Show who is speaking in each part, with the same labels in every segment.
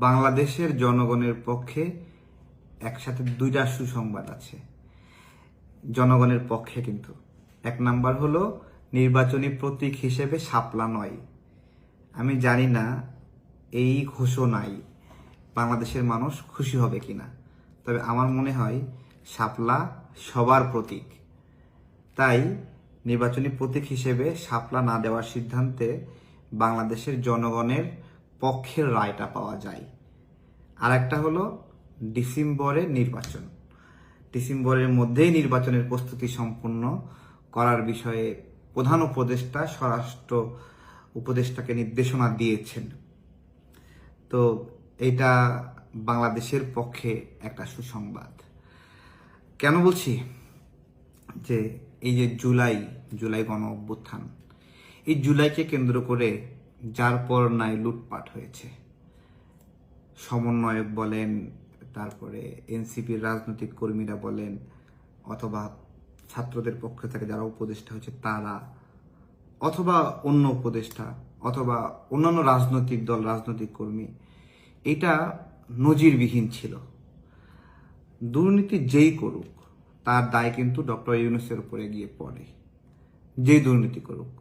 Speaker 1: বাংলাদেশের জনগণের পক্ষে একসাথে দুইটা সুসংবাদ আছে। জনগণের পক্ষে কিন্তু। এক নাম্বার হলো, নির্বাচনী প্রতীক হিসেবে শাপলা নয়। আমি জানি না এই ঘোষণায় বাংলাদেশের মানুষ খুশি হবে কিনা। তবে আমার মনে হয় শাপলা সবার প্রতীক। তাই নির্বাচনী প্রতীক হিসেবে শাপলা না দেওয়ার সিদ্ধান্তে বাংলাদেশের জনগণের পক্ষের রায়টা পাওয়া যায়। আর একটা হলো ডিসেম্বরে নির্বাচন। ডিসেম্বরের মধ্যেই নির্বাচনের প্রস্তুতি সম্পন্ন করার বিষয়ে প্রধান উপদেষ্টা, স্বরাষ্ট্র উপদেষ্টাকে নির্দেশনা দিয়েছেন। তো এটা বাংলাদেশের পক্ষে একটা সুসংবাদ। কেন বলছি? যে এই যে জুলাই জুলাই গণ অভ্যুত্থান এই জুলাইকে কেন্দ্র করে যার পর নাই লুটপাট হয়েছে। সমন্বয়ক বলেন, তারপরে এনসিপির রাজনৈতিক কর্মীরা বলেন, অথবা ছাত্রদের পক্ষ থেকে যারা উপদেষ্টা হয়েছে তারা, অথবা অন্য উপদেষ্টা, অথবা অন্যান্য রাজনৈতিক দল, রাজনৈতিক কর্মী, এটা নজিরবিহীন ছিল। দুর্নীতি যেই করুক, তার দায় কিন্তু ডক্টর ইউনুসের উপরে গিয়ে পড়ে। যেই দুর্নীতি করুক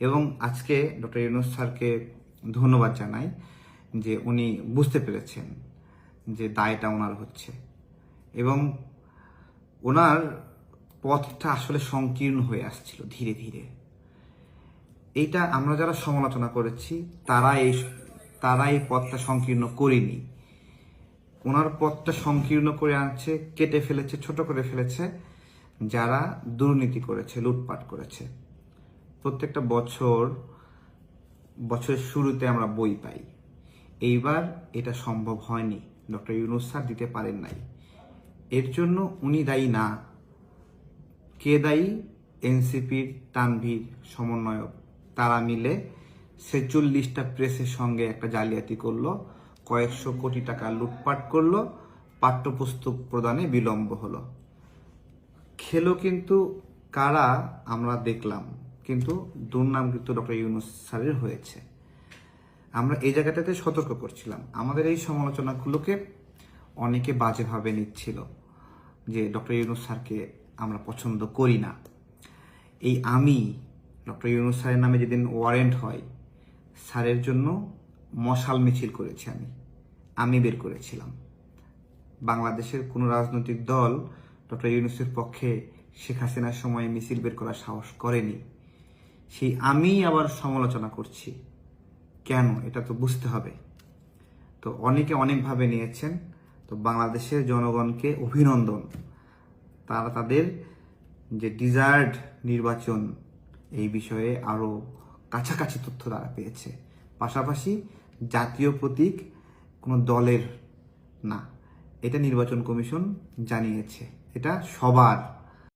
Speaker 1: এবং আজকে ডক্টর ইউনুস স্যারকে ধন্যবাদ জানাই যে উনি বুঝতে পেরেছেন যে দায়টা ওনার হচ্ছে এবং ওনার পথটা আসলে সংকীর্ণ হয়ে আসছিল ধীরে ধীরে। এইটা আমরা যারা সমালোচনা করেছি তারা এই তারা এই পথটা সংকীর্ণ করেনি। ওনার পথটা সংকীর্ণ করে আনছে, কেটে ফেলেছে, ছোট করে ফেলেছে, যারা দুর্নীতি করেছে, লুটপাট করেছে। প্রত্যেকটা বছর, বছরের শুরুতে আমরা বই পাই। এইবার এটা সম্ভব হয়নি। ডক্টর ইউনুস স্যার দিতে পারেন নাই। এর জন্য উনি দায়ী না। কে দায়ী? এনসিপির তানভীর সমন্বয়ক। তারা মিলে ছেচল্লিশটা প্রেসের সঙ্গে একটা জালিয়াতি করল, কয়েকশো কোটি টাকা লুটপাট করল, পাঠ্যপুস্তক প্রদানে বিলম্ব হলো। খেলো কিন্তু কারা? আমরা দেখলাম। কিন্তু দুর্নাম কিন্তু ডক্টর ইউনুস স্যারের হয়েছে। আমরা এই জায়গাটাতে সতর্ক করছিলাম। আমাদের এই সমালোচনাগুলোকে অনেকে বাজেভাবে নিচ্ছিল যে ডক্টর ইউনুস স্যারকে আমরা পছন্দ করি না। এই আমি ডক্টর ইউনুস স্যারের নামে যেদিন ওয়ারেন্ট হয়, স্যারের জন্য মশাল মিছিল করেছি আমি। আমি বের করেছিলাম। বাংলাদেশের কোনো রাজনৈতিক দল ডক্টর ইউনুসের পক্ষে শেখ হাসিনার সময় মিছিল বের করার সাহস করেনি। সেই আমি আবার সমালোচনা করছি। কেন? এটা তো বুঝতে হবে। তো অনেকে অনেকভাবে নিয়েছেন। তো বাংলাদেশের জনগণকে অভিনন্দন। তারা তাদের যে ডিজায়ার্ড নির্বাচন এই বিষয়ে আরও কাছাকাছি তথ্য তারা পেয়েছে। পাশাপাশি জাতীয় প্রতীক কোনো দলের না। এটা নির্বাচন কমিশন জানিয়েছে। এটা সবার